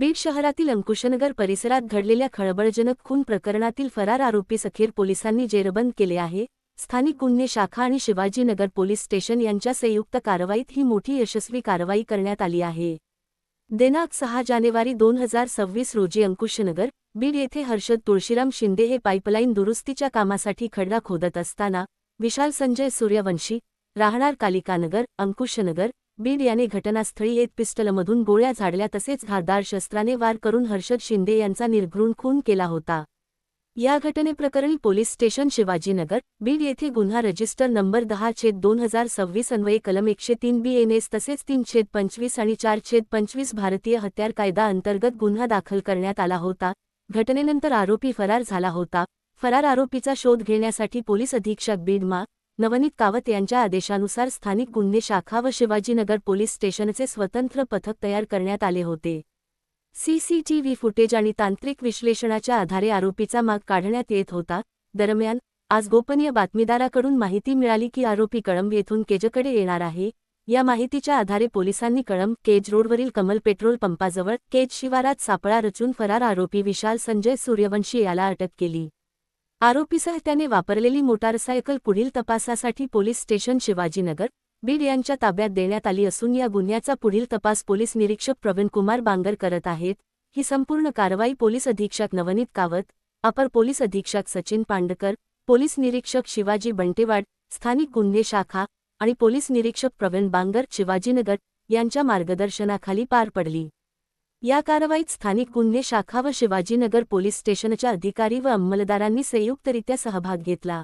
बीड शहरातील अंकुशनगर परिसरात घडलेल्या खळबळजनक खून प्रकरणातील फरार आरोपी सखेर पोलिसांनी जेरबंद केले आहे. स्थानिक गुन्हे शाखा आणि शिवाजीनगर पोलीस स्टेशन यांच्या संयुक्त कारवाईत ही मोठी यशस्वी कारवाई करण्यात आली आहे. दिनांक सहा जानेवारी दोन हजार सव्वीस रोजी अंकुशनगर बीड येथे हर्षद तुळशीराम शिंदे हे पाईपलाईन दुरुस्तीच्या कामासाठी खड्डा खोदत असताना विशाल संजय सूर्यवंशी राहणार कालिकानगर अंकुशनगर बीड याने घटनास्थळी येत पिस्टलमधून गोळ्या झाडल्या तसेच धारदार शस्त्राने वार करून हर्षद शिंदे यांचा निर्घृण खून केला होता. या घटनेप्रकरणी पोलीस स्टेशन शिवाजीनगर बीड येथे गुन्हा रजिस्टर नंबर दहा छेद दोन हजार सव्वीस अन्वये कलम एकशे तीन बी एन एस तसेच तीन छेद पंचवीस आणि चार छेद पंचवीस भारतीय हत्यार कायदा अंतर्गत गुन्हा दाखल करण्यात आला होता. घटनेनंतर आरोपी फरार झाला होता. फरार आरोपीचा शोध घेण्यासाठी पोलीस अधीक्षक बीडमा नवनीत कावत यांच्या आदेशानुसार स्थानिक गुन्हे शाखा व शिवाजीनगर पोलीस स्टेशनचे स्वतंत्र पथक तयार करण्यात आले होते. सीसीटीव्ही फुटेज आणि तांत्रिक विश्लेषणाच्या आधारे आरोपीचा माग काढण्यात येत होता. दरम्यान आज गोपनीय बातमीदाराकडून माहिती मिळाली की आरोपी कळंब येथून केजकडे येणार आहे. या माहितीच्या आधारे पोलिसांनी कळंब केज रोडवरील कमल पेट्रोल पंपाजवळ केज शिवारात सापळा रचून फरार आरोपी विशाल संजय सूर्यवंशी याला अटक केली. आरोपीसह त्याने वापरलेली मोटारसायकल पुढील तपासासाठी पोलीस स्टेशन शिवाजीनगर बीड यांच्या ताब्यात देण्यात आली असून या गुन्ह्याचा पुढील तपास पोलीस निरीक्षक प्रवीणकुमार बांगर करत आहेत. ही संपूर्ण कारवाई पोलीस अधीक्षक नवनीत कावत अपर पोलीस अधीक्षक सचिन पांडकर पोलीस निरीक्षक शिवाजी बंटेवाड स्थानिक गुन्हे शाखा आणि पोलीस निरीक्षक प्रवीण बांगर शिवाजीनगर यांच्या मार्गदर्शनाखाली पार पडली. या कारवाईत स्थानिक गुन्हे शाखा व शिवाजीनगर पोलीस स्टेशनच्या अधिकारी व अंमलदारांनी संयुक्तरित्या सहभाग घेतला.